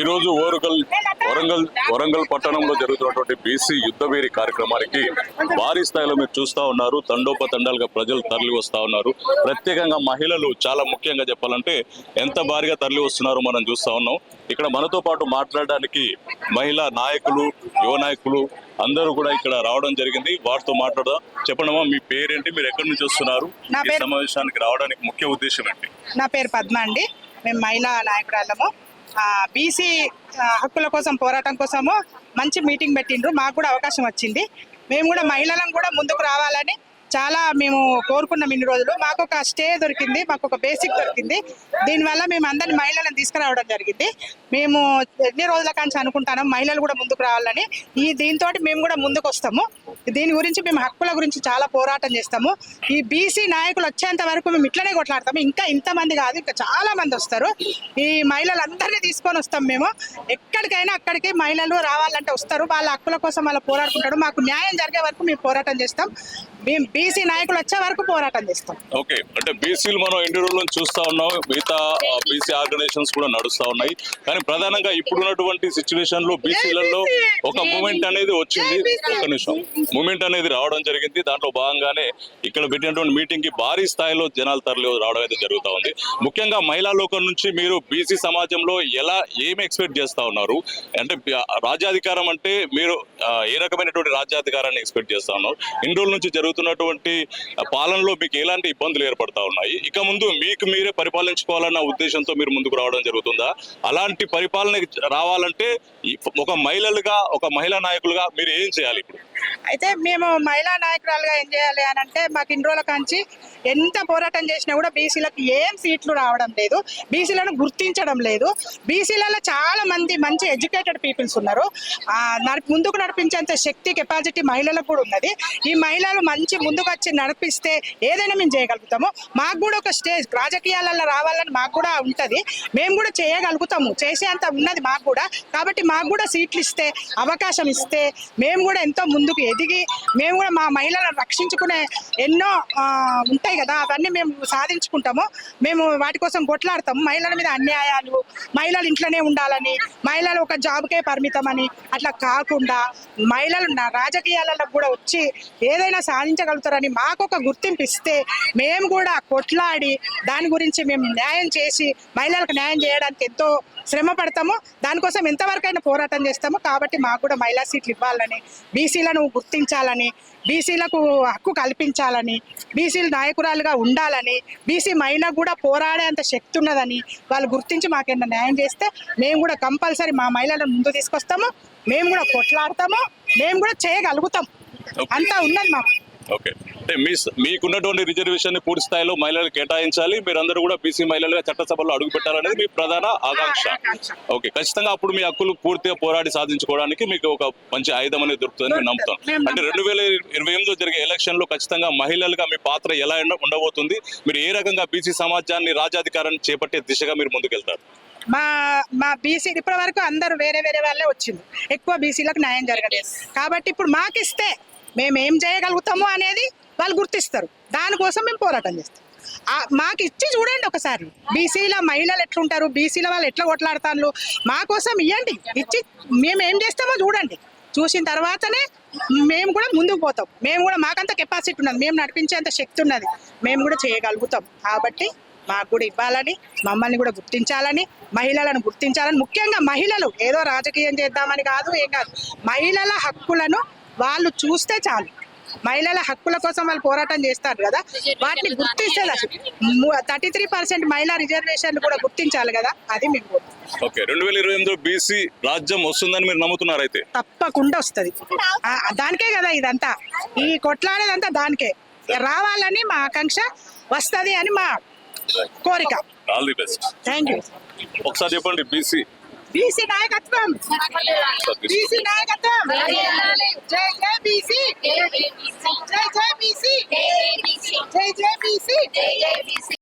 ఈరోజు ఓరుగల్ వరంగల్ వరంగల్ పట్టణంలో జరుగుతున్నటువంటి బీసీ యుద్ధవేరి కార్యక్రమానికి భారీ స్థాయిలో మీరు చూస్తా ఉన్నారు. తండోపతండాలుగా ప్రజలు తరలి వస్తా ఉన్నారు. ప్రత్యేకంగా మహిళలు చాలా ముఖ్యంగా చెప్పాలంటే ఎంత భారీగా తరలి వస్తున్నారో మనం చూస్తా ఉన్నాం. ఇక్కడ మనతో పాటు మాట్లాడడానికి మహిళా నాయకులు యువ నాయకులు అందరూ కూడా ఇక్కడ రావడం జరిగింది. వారితో మాట్లాడదాం. చెప్పండమ్మా మీ పేరేంటి? మీరు ఎక్కడి నుంచి వస్తున్నారు? సమావేశానికి రావడానికి ముఖ్య ఉద్దేశం ఏంటి? నా పేరు పద్మ అండి. మేము మహిళా నాయకురాళ్ళము బీసీ హక్కుల కోసం పోరాటం కోసము మంచి మీటింగ్ పెట్టిండ్రు. మాకు కూడా అవకాశం వచ్చింది. మేము కూడా మహిళలను కూడా ముందుకు రావాలని చాలా మేము కోరుకున్నాం ఇన్ని రోజులు. మాకు ఒక స్టే దొరికింది మాకు ఒక బేసిక్ దొరికింది. దీనివల్ల మేము అందరిని మహిళలను తీసుకురావడం జరిగింది. మేము ఎన్ని రోజుల కాంచి అనుకుంటాను మహిళలు కూడా ముందుకు రావాలని ఈ దీంతో మేము కూడా ముందుకు వస్తాము దీని గురించి మేము హక్కుల గురించి చాలా పోరాటం చేస్తాము. ఈ బీసీ నాయకులు వచ్చేంత వరకు మేము ఇట్లనే కొట్లాడతాము. ఇంకా ఇంతమంది కాదు ఇంకా చాలా మంది వస్తారు. ఈ మహిళలందరినీ తీసుకొని వస్తాం మేము. ఎక్కడికైనా అక్కడికి మహిళలు రావాలంటే వస్తారు. వాళ్ళ హక్కుల కోసం వాళ్ళు పోరాడుకుంటారు. మాకు న్యాయం జరిగే వరకు మేము పోరాటం చేస్తాం. మేము బీసీ నాయకులు వచ్చే వరకు పోరాటం చేస్తాం. ఓకే అంటే బీసీలు మనం ఎన్ని రోజుల నుంచి చూస్తా ఉన్నాం మిగతా బీసీ ఆర్గనైజేషన్స్ కూడా నడుస్తా ఉన్నాయి. కానీ ప్రధానంగా ఇప్పుడున్నటువంటి సిచ్యువేషన్లో బీసీలలో ఒక మూమెంట్ అనేది వచ్చింది. ఒక నిమిషం. మూమెంట్ అనేది రావడం జరిగింది. దాంట్లో భాగంగానే ఇక్కడ పెట్టినటువంటి మీటింగ్కి భారీ స్థాయిలో జనాలు తరలి రావడం అయితే జరుగుతా ఉంది. ముఖ్యంగా మహిళా లోకం నుంచి మీరు బీసీ సమాజంలో ఎలా ఏమి ఎక్స్పెక్ట్ చేస్తా ఉన్నారు? అంటే రాజ్యాధికారం అంటే మీరు ఏ రకమైనటువంటి రాజ్యాధికారాన్ని ఎక్స్పెక్ట్ చేస్తా ఉన్నారు? ఇన్ని రోజుల నుంచి జరుగుతున్నటువంటి ఆ, పాలనలో మీకు ఎలాంటి ఇబ్బందులు ఏర్పడతా ఉన్నాయి? ఇక ముందు మీకు మీరే పరిపాలించుకోవాలన్న ఉద్దేశంతో మీరు ముందుకు రావడం జరుగుతుందా? అలాంటి పరిపాలన రావాలంటే ఒక మహిళలుగా ఒక మహిళా నాయకులుగా మీరు ఏం చేయాలి ఇప్పుడు? అయితే మేము మహిళా నాయకురాలుగా ఏం చేయాలి అని అంటే మాకు ఇన్ని రోజుల కాంచి ఎంత పోరాటం చేసినా కూడా బీసీలకు ఏం సీట్లు రావడం లేదు. బీసీలను గుర్తించడం లేదు. బీసీలలో చాలా మంది మంచి ఎడ్యుకేటెడ్ పీపుల్స్ ఉన్నారు. ముందుకు నడిపించేంత శక్తి కెపాసిటీ మహిళలకు కూడా ఉన్నది. ఈ మహిళలు మంచి ముందుకు వచ్చి నడిపిస్తే ఏదైనా మేము చేయగలుగుతాము. మాకు కూడా ఒక స్టేజ్ రాజకీయాలలో రావాలని మాకు కూడా ఉంటుంది. మేము కూడా చేయగలుగుతాము. చేసేంత ఉన్నది మాకు కూడా. కాబట్టి మాకు కూడా సీట్లు ఇస్తే అవకాశం ఇస్తే మేము కూడా ఎంతో ముందుకు ఎదిగి మేము కూడా మా మహిళలను రక్షించుకునే ఎన్నో ఉంటాయి కదా అవన్నీ మేము సాధించుకుంటాము. మేము వాటి కోసం కొట్లాడతాము. మహిళల మీద అన్యాయాలు మహిళలు ఇంట్లోనే ఉండాలని మహిళలు ఒక జాబ్కే పరిమితం అని అట్లా కాకుండా మహిళలు రాజకీయాలలో కూడా వచ్చి ఏదైనా సాధించగలుగుతారని మాకు ఒక గుర్తింపు ఇస్తే మేము కూడా కొట్లాడి దాని గురించి మేము న్యాయం చేసి మహిళలకు న్యాయం చేయడానికి ఎంతో శ్రమ పడతాము. దానికోసం ఎంతవరకైనా పోరాటం చేస్తాము. కాబట్టి మాకు కూడా మహిళా సీట్లు ఇవ్వాలని బీసీలను గుర్తించాలని బీసీలకు హక్కు కల్పించాలని బీసీలు నాయకురాలుగా ఉండాలని బీసీ మహిళకు కూడా పోరాడేంత శక్తి ఉన్నదని వాళ్ళు గుర్తించి మాకేమైనా న్యాయం చేస్తే మేము కూడా కంపల్సరీ మా మహిళలను ముందు తీసుకొస్తాము మేము కూడా కొట్లాడతాము మేము కూడా చేయగలుగుతాం. అంతా ఉన్నది మాకు. ఓకే అంటే మీ మీకున్నటువంటి రిజర్వేషన్ని పూర్తి స్థాయిలో మహిళలు కేటాయించాలి. మీరందరూ కూడా బీసీ మహిళలుగా చట్టసభలో అడుగు పెట్టాలనేది మీ ప్రధాన ఆకాంక్ష. ఓకే ఖచ్చితంగా అప్పుడు మీ హక్కులు పూర్తిగా పోరాడి సాధించుకోవడానికి మీకు ఒక మంచి ఆయుధం అనేది దొరుకుతుందని నేను నమ్ముతాను. మేము అంటే రెండు వేల ఇరవై ఎనిమిదిలో జరిగే ఎలక్షన్లో ఖచ్చితంగా మహిళలుగా మీ పాత్ర ఎలా ఉండ- ఉండబోతుంది? మీరు ఏ రకంగా బీసీ సమాజాన్ని రాజ్యాధికారాన్ని చేపట్టే దిశగా మీరు ముందుకెళ్తారు? మా మా బీసీ ఇప్పటి వరకు అందరూ వేరే వేరే వాళ్ళే వచ్చింది ఎక్కువ బీసీలకు న్యాయం జరగలేదు. కాబట్టి ఇప్పుడు మాకు ఇస్తే మేము ఏం చేయగలుగుతాము అనేది వాళ్ళు గుర్తిస్తారు. దానికోసం మేము పోరాటం చేస్తాం. మాకు ఇచ్చి చూడండి ఒకసారి. బీసీల మహిళలు ఎట్లుంటారు? బీసీల వాళ్ళు ఎట్లా కొట్లాడతారు మా కోసం ఇవ్వండి ఇచ్చి మేము ఏం చేస్తామో చూడండి. చూసిన తర్వాతనే మేము కూడా ముందుకు పోతాం. మేము కూడా మాకంత కెపాసిటీ ఉన్నది. మేము నడిపించేంత శక్తి ఉన్నది. మేము కూడా చేయగలుగుతాం. కాబట్టి మాకు కూడా ఇవ్వాలని మమ్మల్ని కూడా గుర్తించాలని మహిళలను గుర్తించాలని ముఖ్యంగా మహిళలు. ఏదో రాజకీయం చేద్దామని కాదు ఏం కాదు. మహిళల హక్కులను వాళ్ళు చూస్తే చాలు. మహిళల హక్కుల కోసం వాళ్ళు పోరాటం చేస్తారు కదా. వాటిని గుర్తిస్తే థర్టీ త్రీ పర్సెంట్ మహిళా రిజర్వేషన్లు కూడా గుర్తించాలి కదా. అది కోరుకుంటున్నాం. ఓకే రెండు వేల ఇరవై ఎనిమిదిలో బీసీ రాజ్యం వస్తుందని మీరు నమ్ముతున్నారు అయితే తప్పకుండా వస్తుంది. దానికే కదా ఇదంతా. ఈ కొట్లాడేదంతా దానికే. రావాలని మా ఆకాంక్ష వస్తుంది అని మా కోరిక. All the best thank you ఒకసారి చెప్పండి బీసీ బీసీ నాయకత్వం బీసీ నాయకత్వం జై జై బీసీ జై జై బీసీ జై జై బీసీ